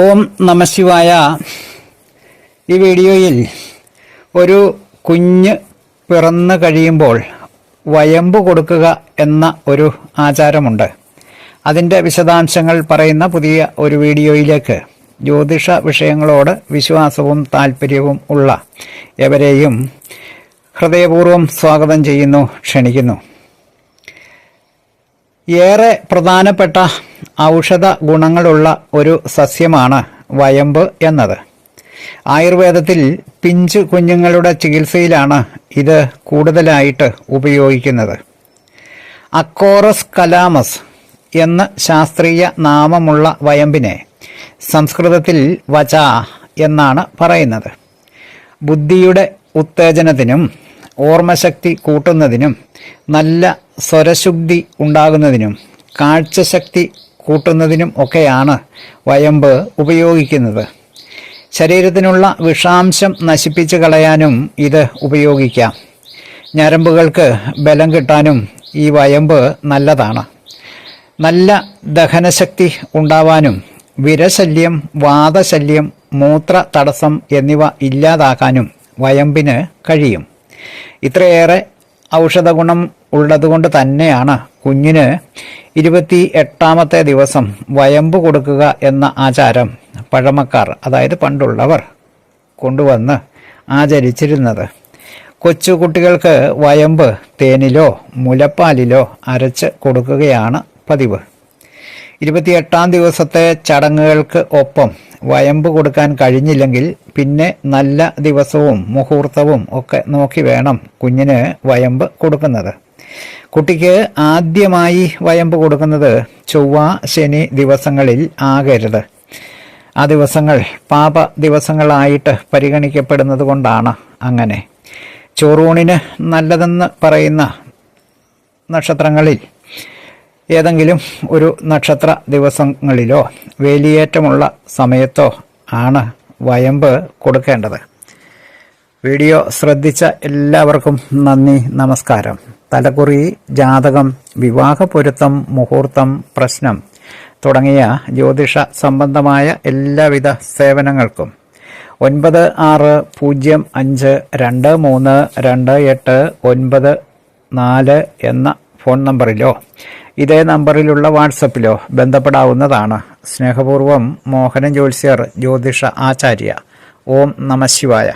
ഓം നമശിവായ ഈ വീഡിയോയിൽ ഒരു കുഞ്ഞ് പിറന്നു കഴിയുമ്പോൾ വയമ്പ് കൊടുക്കുക എന്ന ഒരു ആചാരമുണ്ട്. അതിന്റെ വിശദാംശങ്ങൾ പറയുന്ന പുതിയ ഒരു വീഡിയോയിലേക്ക് ജ്യോതിഷ വിഷയങ്ങളോട് വിശ്വാസവും താല്പര്യവും ഉള്ള എവരെയും ഹൃദയപൂർവം സ്വാഗതം ചെയ്യുന്നു ക്ഷണിക്കുന്നു. ഏറെ പ്രധാനപ്പെട്ട ഔഷധ ഗുണങ്ങളുള്ള ഒരു സസ്യമാണ് വയമ്പ് എന്നത്. ആയുർവേദത്തിൽ പിഞ്ചു കുഞ്ഞുങ്ങളുടെ ചികിത്സയിലാണ് ഇത് കൂടുതലായിട്ട് ഉപയോഗിക്കുന്നത്. അക്കോറസ് കലാമസ് എന്ന ശാസ്ത്രീയ നാമമുള്ള വയമ്പിനെ സംസ്കൃതത്തിൽ വച എന്നാണ് പറയുന്നത്. ബുദ്ധിയുടെ ഉത്തേജനത്തിനും ഓർമ്മശക്തി കൂട്ടുന്നതിനും നല്ല സ്വരശുദ്ധി ഉണ്ടാകുന്നതിനും കാഴ്ചശക്തി കൂട്ടുന്നതിനും ഒക്കെയാണ് വയമ്പ് ഉപയോഗിക്കുന്നത്. ശരീരത്തിനുള്ള വിഷാംശം നശിപ്പിച്ച് കളയാനും ഇത് ഉപയോഗിക്കാം. ഞരമ്പുകൾക്ക് ബലം കിട്ടാനും ഈ വയമ്പ് നല്ലതാണ്. നല്ല ദഹനശക്തി ഉണ്ടാവാനും വിരശല്യം വാദശല്യം മൂത്ര തടസ്സം എന്നിവ ഇല്ലാതാക്കാനും വയമ്പിന് കഴിയും. ഇത്രയേറെ ഔഷധ ഗുണം ഉള്ളതുകൊണ്ട് തന്നെയാണ് കുഞ്ഞിന് ഇരുപത്തി എട്ടാമത്തെ ദിവസം വയമ്പ് കൊടുക്കുക എന്ന ആചാരം പഴമക്കാർ അതായത് പണ്ടുള്ളവർ കൊണ്ടുവന്ന് ആചരിച്ചിരുന്നത്. കൊച്ചുകുട്ടികൾക്ക് വയമ്പ് തേനിലോ മുലപ്പാലിലോ അരച്ച് കൊടുക്കുകയാണ് പതിവ്. ഇരുപത്തിയെട്ടാം ദിവസത്തെ ചടങ്ങുകൾക്ക് ഒപ്പം വയമ്പ് കൊടുക്കാൻ കഴിഞ്ഞില്ലെങ്കിൽ പിന്നെ നല്ല ദിവസവും മുഹൂർത്തവും ഒക്കെ നോക്കി വേണം കുഞ്ഞിന് വയമ്പ് കൊടുക്കുന്നത്. കുട്ടിക്ക് ആദ്യമായി വയമ്പ് കൊടുക്കുന്നത് ചൊവ്വ ശനി ദിവസങ്ങളിൽ ആകരുത്. ആ ദിവസങ്ങൾ പാപ ദിവസങ്ങളായിട്ട് പരിഗണിക്കപ്പെടുന്നത് കൊണ്ടാണ് അങ്ങനെ. ചോറൂണിന് നല്ലതെന്ന് പറയുന്ന നക്ഷത്രങ്ങളിൽ ഏതെങ്കിലും ഒരു നക്ഷത്ര ദിവസങ്ങളിലോ വേലിയേറ്റമുള്ള സമയത്തോ ആണ് വയമ്പ് കൊടുക്കേണ്ടത്. വീഡിയോ ശ്രദ്ധിച്ച എല്ലാവർക്കും നന്ദി നമസ്കാരം. തലക്കുറി ജാതകം വിവാഹ പൊരുത്തം മുഹൂർത്തം പ്രശ്നം തുടങ്ങിയ ജ്യോതിഷ സംബന്ധമായ എല്ലാവിധ സേവനങ്ങൾക്കും ഒൻപത് ആറ് പൂജ്യം അഞ്ച് രണ്ട് മൂന്ന് രണ്ട് എട്ട് ഒൻപത് നാല് എന്ന ഫോൺ നമ്പറിലോ ഇതേ നമ്പറിലുള്ള വാട്സപ്പിലോ ബന്ധപ്പെടാവുന്നതാണ്. സ്നേഹപൂർവം മോഹനൻ ജോത്സ്യർ ജ്യോതിഷ ആചാര്യ. ഓം നമശിവായ